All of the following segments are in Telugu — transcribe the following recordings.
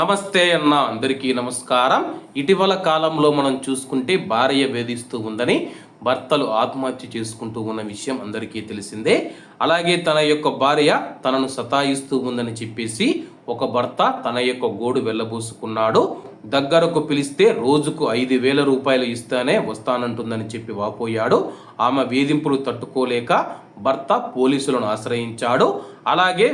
నమస్తే అన్న అందరికీ నమస్కారం. ఇటీవల కాలంలో మనం చూసుకుంటే భార్య వేధిస్తూ ఉందని భర్తలు ఆత్మహత్య చేసుకుంటూ ఉన్న విషయం అందరికీ తెలిసిందే. అలాగే తన యొక్క భార్య తనను సతాయిస్తూ ఉందని చెప్పేసి ఒక భర్త తన యొక్క గోడు వెళ్ళబోసుకున్నాడు. దగ్గరకు పిలిస్తే రోజుకు ఐదు వేల రూపాయలు ఇస్తానే వస్తానంటుందని చెప్పి వాపోయాడు. ఆమె వేధింపులు తట్టుకోలేక భర్త పోలీసులను ఆశ్రయించాడు. అలాగే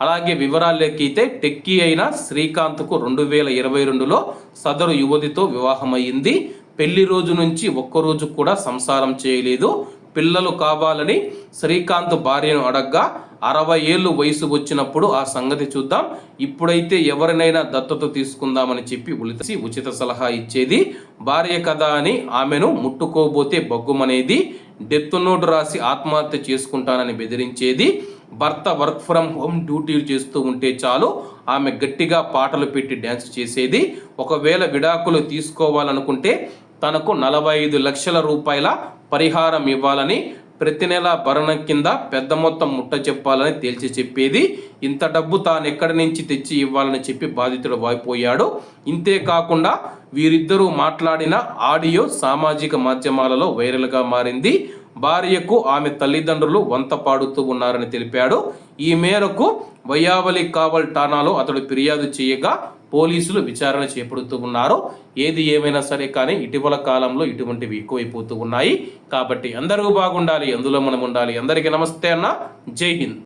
అలాగే వివరాలెక్కితే టెక్కీ అయిన శ్రీకాంత్కు రెండు వేల ఇరవై రెండులో సదరు యువతితో వివాహమయ్యింది. పెళ్ళి రోజు నుంచి ఒక్కరోజు కూడా సంసారం చేయలేదు. పిల్లలు కావాలని శ్రీకాంత్ భార్యను అడగ్గా అరవై ఏళ్ళు వయసు వచ్చినప్పుడు ఆ సంగతి చూద్దాం. ఇప్పుడైతే ఎవరినైనా దత్తత తీసుకుందామని చెప్పి ఉలితసి ఉచిత సలహా ఇచ్చేది. భార్య కదా అని ఆమెను ముట్టుకోబోతే బగ్గుమనేది డెత్ నోటు రాసి ఆత్మహత్య చేసుకుంటానని బెదిరించేది. భర్త వర్క్ ఫ్రమ్ హోమ్ డ్యూటీలు చేస్తూ ఉంటే చాలు ఆమె గట్టిగా పాటలు పెట్టి డ్యాన్స్ చేసేది. ఒకవేళ విడాకులు తీసుకోవాలనుకుంటే తనకు నలభై ఐదు లక్షల రూపాయల పరిహారం ఇవ్వాలని ప్రతి నెల భరణ కింద పెద్ద మొత్తం ముట్ట చెప్పాలని తేల్చి చెప్పేది. ఇంత డబ్బు తాను ఎక్కడి నుంచి తెచ్చి ఇవ్వాలని చెప్పి బాధితుడు వాయిపోయాడు. ఇంతే కాకుండా వీరిద్దరూ మాట్లాడిన ఆడియో సామాజిక మాధ్యమాలలో వైరల్గా మారింది. భార్యకు ఆమె తల్లిదండ్రులు వంత పాడుతూ ఉన్నారని తెలిపాడు. ఈ మేరకు వయ్యావలి కావల్ ఠాణాలో అతడు ఫిర్యాదు చేయగా పోలీసులు విచారణ చేపడుతూ ఉన్నారు. ఏది ఏమైనా సరే కానీ ఇటీవల కాలంలో ఇటువంటివి ఎక్కువైపోతూ ఉన్నాయి. కాబట్టి అందరూ బాగుండాలి అందులో మనం ఉండాలి. అందరికీ నమస్తే అన్న. జై హింద్.